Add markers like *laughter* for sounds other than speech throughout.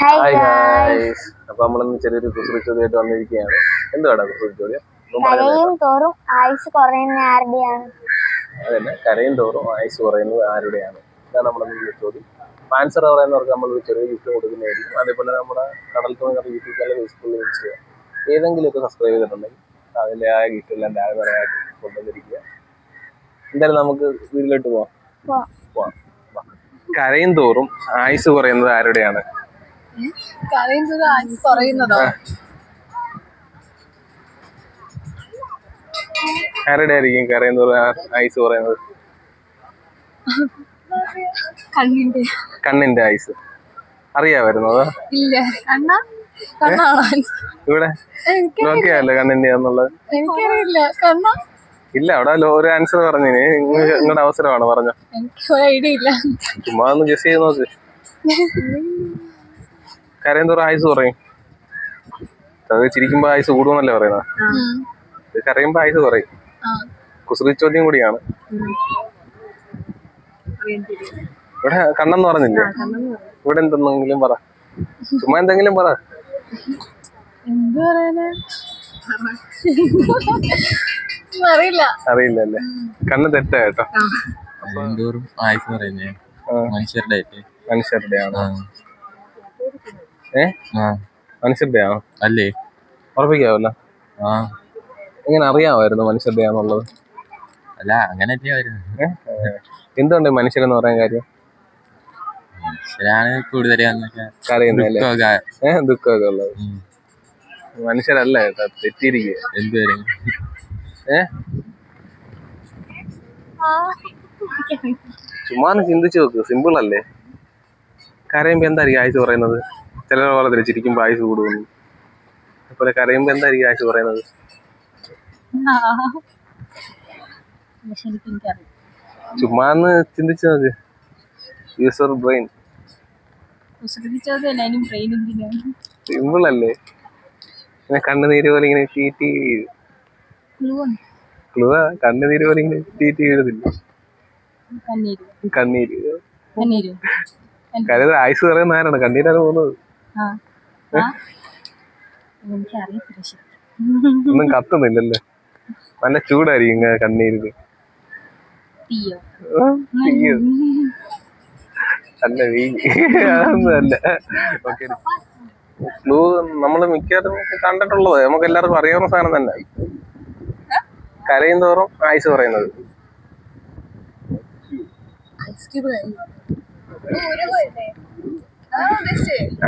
Hi guys അപ്പൊ നമ്മളിന്ന് ചെറിയൊരു കുസൃതി ചോദ്യമായിട്ട് വന്നിരിക്കുകയാണ്. എന്തുവാടാ കുസൃതി ചോദ്യം. കരയും തോറും ആയുസ് കുറയുന്ന ആരുടെയാണ്? അതന്നെ കരയും തോറും ആയുസ് കുറയുന്നത് ആരുടെയാണ്? ഇതാണ് നമ്മുടെ മുന്നിലെ ചോദ്യം. ആൻസർ പറയുന്നവർക്ക് നമ്മൾ ഒരു ചെറിയ ഗിഫ്റ്റ് കൊടുക്കുന്നതായിരിക്കും. അതേപോലെ നമ്മുടെ കടൽ തോന്നി യൂട്യൂബ് ചാനൽ ഫേസ്ബുക്കിൽ ഏതെങ്കിലും ഏതെങ്കിലുമൊക്കെ സബ്സ്ക്രൈബ് ചെയ്തിട്ടുണ്ടെങ്കിൽ അതിലെ ആ ഗിഫ്റ്റ് എല്ലാം ഡയറക്റ്റായിട്ട് കൊണ്ടുവന്നിരിക്കുക. എന്തായാലും നമുക്ക് വീട്ടിലോട്ട് പോവാം. പോവാം. കരയും തോറും ആയുസ് കുറയുന്നത് ആരുടെയാണ്? കുറയുന്നതോ ആരുടെ ആയിരിക്കും കണ്ണിന്റെ കണ്ണിന്റെ അറിയാവരുന്നത് അറിയാമായിരുന്നു ഇല്ല. കണ്ണ? ഇവിടെ? നോക്കിയാലോ നോക്കിയല്ലേ കണ്ണിന്റെ എനിക്കറിയില്ല. കണ്ണ? ഇല്ല അവിടെ ഒരു ആൻസർ പറഞ്ഞു നിങ്ങളുടെ അവസരമാണ് പറഞ്ഞോ. എനിക്ക് ഐഡിയ ഇല്ല. ചുമ്മാ ഒന്ന് ഗസ് ചെയ്ത് നോക്ക്. *laughs* കരയും തോറും ആയുസ് കുറയും. അത് ചിരിക്കുമ്പോ ആയുസ് കൂടുമെന്നല്ലേ പറയുന്നത്. കരയുമ്പോ ആയുസ് കുറയും. ആ. കുസൃതി ചോദ്യം കൂടിയാണ്. ഇവിടെ കണ്ണെന്ന് പറഞ്ഞില്ലേ? ഇവിടെ എന്തെന്നെങ്കിലും പറ. ചുമ്മാ എന്തെങ്കിലും പറ. എന്ത് പറയാനാ? അറിയില്ല. അറിയില്ലല്ലേ? കണ്ണ് തെറ്റാ കേട്ടോ. എന്തോറും ആയുസ് പറയുന്നേ ആ. മനുഷ്യരുടെ മനുഷ്യരുടെ ആണ് ആ. ഏ? ആ. മനുഷ്യരുടെ ആണോ അല്ലേ? ഉറപ്പിക്കാവല്ലോ. ആ. എങ്ങനെ അറിയാമായിരുന്നു മനുഷ്യ ആണെന്നുള്ളത് അല്ല അങ്ങനെ? എന്തുകൊണ്ട് മനുഷ്യരെന്ന് പറയാൻ കാര്യം? മനുഷ്യരാണ് കൂടുതൽ ദുഃഖമൊക്കെ. ഉള്ളത്. മനുഷ്യരല്ല കേട്ടോ തെറ്റിയിരിക്കുക എന്തുവരും ഏ? ചുമ്മാ ചിന്തിച്ചു നോക്ക് സിമ്പിൾ അല്ലേ കരയുമ്പോ എന്തായിരിക്കും ആഴ്ച പറയുന്നത്? ചിലർ തന്നെ ചിരിക്കുമ്പോ ആയുസ് കൂടുന്നു അതുപോലെ കരയുമ്പോ എന്തായിരിക്കും ആയുസ് പറയുന്നത്? ചുമ്മാന്ന് ചിന്തിച്ചു നോക്ക്. യൂസർ ബ്രെയിൻ സിമ്പിൾ അല്ലേ? ഇങ്ങനെ കണ്ണുനീര് പോലെ ഇങ്ങനെ തീറ്റി ക്ലുവ കണ്ണുനീര് പോലെ ഇങ്ങനെ തീറ്റി വീഴുന്നില്ല കണ്ണീര്. കണ്ണീര്. കണ്ണീര്. കരുത് ആയുസ് പറയുന്ന ആരാണ്? കണ്ണീരാണ് പോകുന്നത്. ഒന്നും കത്തുന്നില്ലല്ലേ? നല്ല ചൂടായിരിക്കും തീയോ? അല്ല വീ അതൊന്നും അല്ല. ഓക്കെ. ഫ്ലൂ നമ്മൾ മിക്കവാറും കണ്ടിട്ടുള്ളത്. നമുക്ക് എല്ലാവർക്കും അറിയാവുന്ന സാധനം തന്നെ. കരയും തോറും ആയുസ് പറയുന്നത്.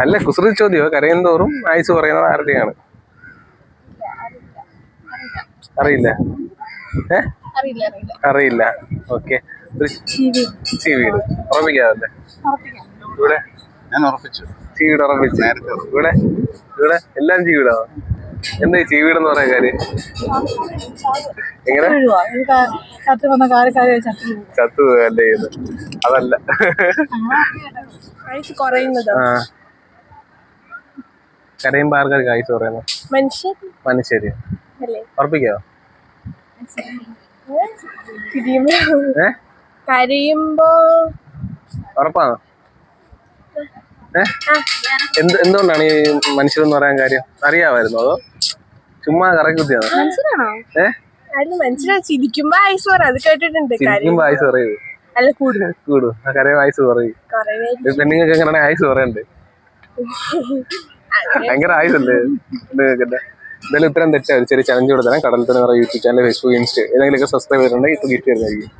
അല്ല കുസൃതി ചോദ്യമോ? കരയും തോറും ആയുസ് പറയുന്നത് ആരുടെയാണ്? അറിയില്ല. ഏ? അറിയില്ല ഓക്കെ. ചീവീട് ഉറപ്പിക്കാതല്ലേ ഇവിടെ? ഞാൻ ഉറപ്പിച്ചു. ചീവീട് നേരത്തെ ഇവിടെ? ഇവിടെ? എല്ലാം ചീവീടാണ് എന്താ ചീവീട് എന്ന് പറയാൻ കാര്യം? എങ്ങനെ? ചത്തു പോകല്ലേ അതല്ല. കരയുമ്പോ ആർക്കാർക്ക് ആയുസ് പറയുന്നത്. മനുഷ്യര്. കരയുമ്പോ. ഉറപ്പാണോ? എന്ത് എന്തുകൊണ്ടാണ് ഈ മനുഷ്യരെന്ന് പറയാൻ കാര്യം? അറിയാമായിരുന്നു അതോ? ചുമ്മാ കറക്കുത്തിയാണോ മനസ്സിലാണോ ഏ? അല്ല മനസ്സിലായി ചിരിക്കുമ്പോ ആയുസ് പറ. അത് കേട്ടിട്ടുണ്ട്. ചിരിക്കുമ്പോ ആയുസ് പറയൂ അല്ല കൂടും. കൂടും. കരയും ആയുസ് പറയും പെണ്ണുങ്ങൾക്ക് എങ്ങനെയാണ് ആയുസ് പറയണ്ടേ ഭയങ്കര ആയുസല്ലേ? എന്തായാലും ഇത്രയും ഒരു ചെറിയ ചലഞ്ച് കൊടുത്തരാം. കടൽ തന്നെ യൂട്യൂബ് ചാനൽ ഫേസ്ബുക്ക് ഇൻസ്റ്റ ഏതെങ്കിലുമൊക്കെ സബ്സ്ക്രൈബ് ചെയ്തിട്ടുണ്ടെങ്കിൽ ഇപ്പൊ ഗിഫ്റ്റ് തരുന്നതായിരിക്കും.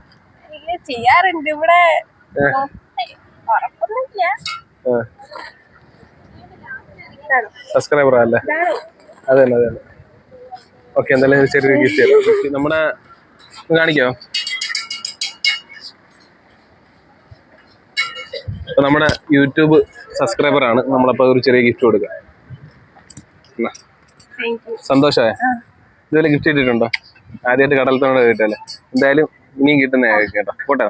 ചെയ്യാറുണ്ട്. ഇവിടെ സബ്സ്ക്രൈബർ അല്ലേ? അതെ അതെ അതെ ഓക്കെ എന്തായാലും ചെറിയൊരു ഗിഫ്റ്റ് തരാം. നമ്മുടെ ഒന്ന് നമ്മുടെ യൂട്യൂബ് സബ്സ്ക്രൈബർ ആണ്. നമ്മളപ്പോ ഒരു ചെറിയ ഗിഫ്റ്റ് കൊടുക്കാം. സന്തോഷമായ ഇതുപോലെ ഗിഫ്റ്റ് കിട്ടിയിട്ടുണ്ടോ? ആദ്യമായിട്ട് കടൽ തോടെ കിട്ടല്ലേ എന്തായാലും ഇനിയും കിട്ടുന്ന കേട്ടോ. പോട്ടെ.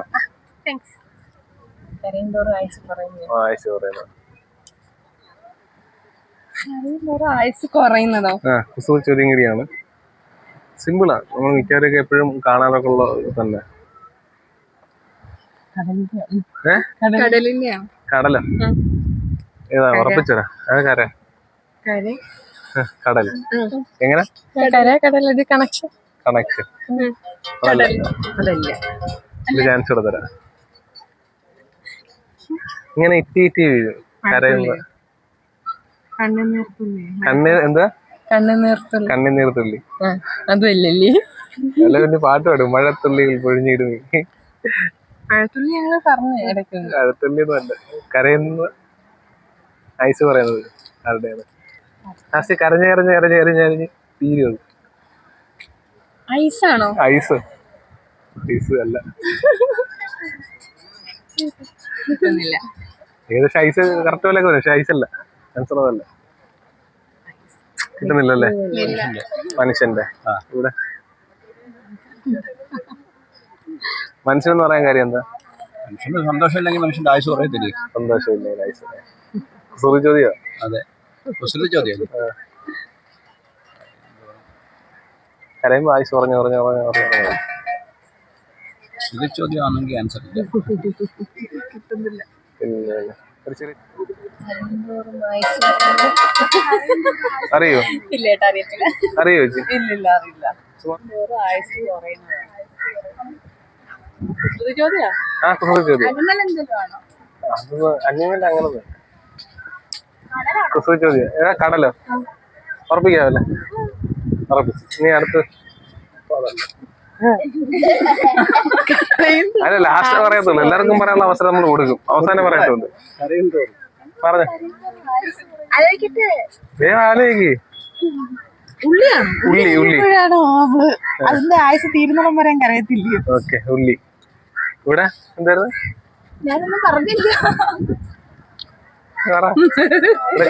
ചോദ്യം കൂടിയാണ്. സിമ്പിളാ നമ്മൾ മിക്കവരൊക്കെ എപ്പോഴും കാണാറൊക്കെ ഉള്ള തന്നെ കടലോ? ഏതാ ഉറപ്പിച്ചതാ അത് കര. കടൽ എങ്ങനെ കണക്ഷൻ. കണക്ഷൻ. ചാൻസ് കൊടുത്തരാ ഇങ്ങനെ ഇറ്റി ഇറ്റി വീഴും. കരയുമ്പോ കണ്ണീർ എന്താ? കണ്ണു നീർത്തുള്ളി കണ്ണീർ തുള്ളി അതുമല്ലല്ലേ നല്ല വലിയ പാട്ട് പാടും. മഴത്തുള്ളികൾ പൊഴിഞ്ഞിടും മഴത്തുള്ളി ഞങ്ങൾ പറഞ്ഞു ഇടയ്ക്ക്. പഴത്തുള്ളി അല്ല. കരയുന്ന ഐസ് പറയുന്നത് ആരുടെയാണ്? ലാസ്റ്റ് കരഞ്ഞ് കരഞ്ഞ് കരഞ്ഞ് കരഞ്ഞ് കരഞ്ഞ് തീരും ഐസാണോ? ഐസ്. ഐസ് അല്ല. ഏകദേശം ഐസ് കറക്റ്റ് പോലെ പക്ഷെ ഐസ് അല്ല. ആൻസർ അതല്ല. കിട്ടുന്നില്ലല്ലേ? മനുഷ്യന്റെ. ഇവിടെ. മനുഷ്യൻ പറയാൻ കാര്യം എന്താ? മനുഷ്യന് സന്തോഷമില്ലെങ്കിൽ മനുഷ്യന്റെ ആയുസ് കുറയത്തില്ലേ? സന്തോഷമില്ല ആയുസ് സുറി ചോദ്യോ അതെ. കുസൃതി ചോദ്യം കരയുമ്പോ ആയുസ് പറഞ്ഞു പറഞ്ഞു പറഞ്ഞു പറഞ്ഞു പറഞ്ഞു കുസൃതി ചോദ്യം ആൻസർ ഇല്ല. അറിയോ? അറിയോ അറിയില്ല ആയുസ് കുറയുന്നത് കുസൃതി ചോദ്യാ ആ കുസൃതി അന്യമല്ല അങ്ങനെ കുസൃതി ചോദ്യം. ഏതാ കടലോ? ഉറപ്പിക്കാവല്ലേ? ഉറപ്പിച്ചു നീ അടുത്ത് അല്ല ലാസ്റ്റ് പറയത്തുള്ളൂ. എല്ലാവർക്കും പറയാനുള്ള അവസരം നമ്മൾ കൊടുക്കും. അവസാനം പറയത്തുള്ളൂ. പറഞ്ഞു. വേഗം ആലോചിക്ക്. ഉള്ളി ഉള്ളി. നമ്മൾ അതിന്റെ ആയുസ് തീരുന്നോളം വരെ കരയത്തില്ല ഓക്കെ ഉള്ളി. ഇവിടെ? എന്തായിരുന്നു? ഞാനൊന്നും പറഞ്ഞില്ല.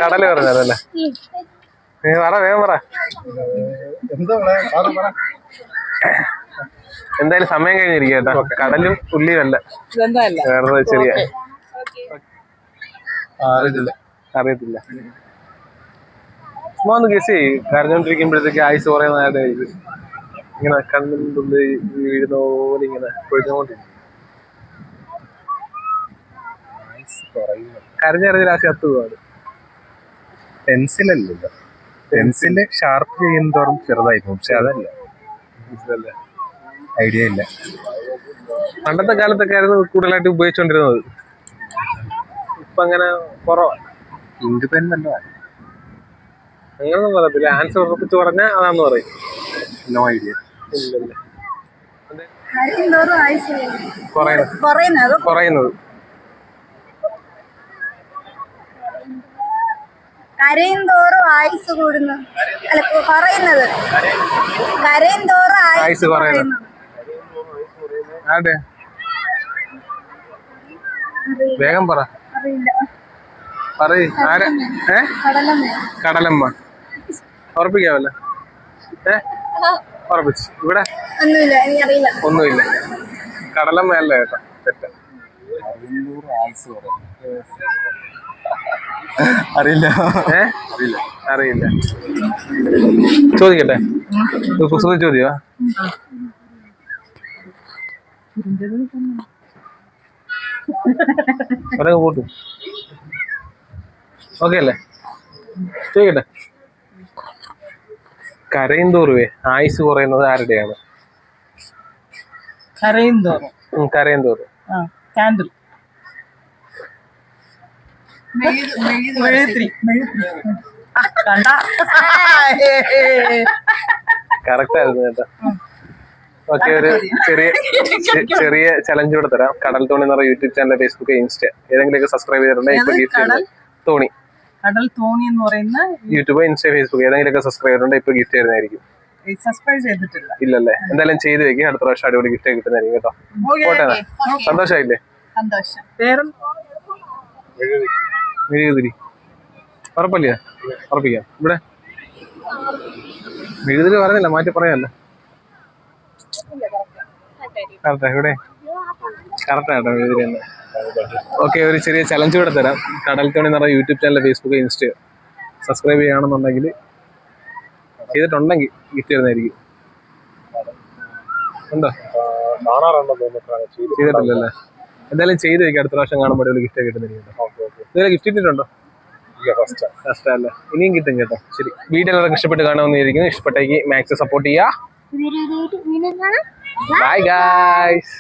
കടൽ പറഞ്ഞല്ലേ നീ പറ വേഗം പറ. എന്താ പറ. എന്തായാലും സമയം കഴിഞ്ഞിരിക്കും കേട്ടോ. കടലും ഉള്ളിയും അല്ല. വേറെ ചെറിയ അറിയത്തില്ല. അറിയത്തില്ല. ചുമ്മാ ഒന്ന് ഗസ് ചെയ്യ്. കരഞ്ഞോണ്ടിരിക്കുമ്പോഴത്തേക്ക് ആയുസ് കുറേ നേരം ഇങ്ങനെ കണ്ണിന്റെ ഉള്ളിൽ വീഴുന്ന പോലെ ഇങ്ങനെ പൊഴിഞ്ഞുകൊണ്ടിരിക്കും. കരഞ്ഞറിഞ്ഞ ലാസ്റ്റ് കത്ത് പോവാണ്. പെൻസിലല്ലല്ലോ പെൻസിൽ ഷാർപ്പ് ചെയ്യുന്നതോറും ചെറുതായി പോകും പക്ഷെ അതല്ല. ഐഡിയ ഇല്ല. പണ്ടത്തെ കാലത്തൊക്കെ ആയിരുന്നു കൂടുതലായിട്ട് ഉപയോഗിച്ചുകൊണ്ടിരുന്നത് ഇപ്പൊ അങ്ങനെ കുറവാണ് ഇങ്ക് പെൻ വല്ലതാണ് അങ്ങനൊന്നും പറയത്തില്ല. ആൻസർ ഉറപ്പിച്ച് പറഞ്ഞാൽ അതാന്ന് പറയും. No idea. തോറും കുറയുന്നത്. കുറയുന്നത്. കരയും തോറും ആയുസ് കൂടുന്നു. അല്ല കുറയുന്നത് കരയും തോറും ആയുസ് കുറയുന്നു. അതെ വേഗം പറ. അറിയില്ല. പറയ്. ആരാ? ഏ? കടലമ്മ. കടലമ്മ. ഉറപ്പിക്കാവല്ല. ഏ? ഉറപ്പിച്ചു. ഇവിടെ? ഒന്നുമില്ല എനിക്കറിയില്ല ഒന്നുമില്ല. കടലമ്മ അല്ല കേട്ടോ. തെറ്റ. അറിയില്ല. ഏ? അറിയില്ല. ചോദിക്കട്ടെ? പുസ്തകം ചോദ്യ ചോദ്യമാ? ഒരങ്ങ് പോട്ടു. ഓക്കെ അല്ലേ? ചോദിക്കട്ടെ? കരയും തോറുവേ ആയുസ് കുറയുന്നത് ആരുടെയാണ്? കരയും തോറും ഉം, കരയും തോറും ആ കാൻഡിൽ മെഴുകുതിരി കണ്ട. കറക്റ്റ് ആയിരുന്നു കേട്ടോ. ഓക്കെ ഒരു ചെറിയ ചെറിയ ചലഞ്ച് കൂടെ തരാം. കടൽ തോണി എന്ന് പറയുന്ന യൂട്യൂബ് ചാനൽ ഫേസ്ബുക്ക് ഇൻസ്റ്റ ഏതെങ്കിലുമൊക്കെ സബ്സ്ക്രൈബ് ചെയ്തിട്ടുണ്ടെങ്കിൽ ഇപ്പൊ ഗിഫ്റ്റ് കടൽ? തോണി. കടൽ തോണി എന്ന് പറയുന്ന യൂട്യൂബ് ഇൻസ്റ്റ ഫേസ്ബുക്ക് ഏതെങ്കിലുമൊക്കെ സബ്സ്ക്രൈബ് ചെയ്തിട്ടുണ്ടെങ്കിൽ ഇപ്പൊ ഗിഫ്റ്റ് തരുന്നതായിരിക്കും സബ്സ്ക്രൈബ് ചെയ്തിട്ടില്ല. ഇല്ലല്ലേ? എന്തായാലും ചെയ്ത് വെക്കുക അടുത്ത പ്രാവശ്യം അടിപൊളി ഗിഫ്റ്റ് കിട്ടുന്നതായിരിക്കും കേട്ടോ. ഓക്കേ, പോട്ടെ. സന്തോഷമായില്ലേ? സന്തോഷം. പേരും മെഴുകുതിരി ഉറപ്പല്ലേ? ഉറപ്പിക്കാം. ഇവിടെ? മെഴുകുതിരി പറഞ്ഞില്ല മാറ്റി പറയാല്ല കറക്റ്റാ ഇവിടെ? കറക്റ്റാ കേട്ടോ മെഴുകുതിരി തന്നെ. ഓക്കെ ഒരു ചെറിയ ചലഞ്ച് കൂടെ തരാം. കടൽ തോണി എന്ന് പറഞ്ഞ YouTube channel Facebook Insta subscribe ചെയ്യുകയാണെന്നുണ്ടെങ്കിൽ ചെയ്തിട്ടുണ്ടെങ്കിൽ ഗിഫ്റ്റ് തരുന്നതായിരിക്കും. ഉണ്ടോ? ചെയ്തിട്ടില്ലല്ലേ? എന്തായാലും ചെയ്ത് വെക്കാം. അടുത്ത പ്രാവശ്യം കാണുമ്പോൾ ഒരു ഗിഫ്റ്റ് കിട്ടുന്നതായിരിക്കും ഇതുവരെ ഗിഫ്റ്റ് ഇട്ടിട്ടുണ്ടോ ഫസ്റ്റ് അല്ലേ? ഇനിയും കിട്ടും കേട്ടോ. ശരി. വീഡിയോ എല്ലാവർക്കും ഇഷ്ടപ്പെട്ട് കാണുമെന്നിരിക്കുന്നു ഇഷ്ടപ്പെട്ടേക്ക് മാക്സ് സപ്പോർട്ട് ചെയ്യുക. Bye guys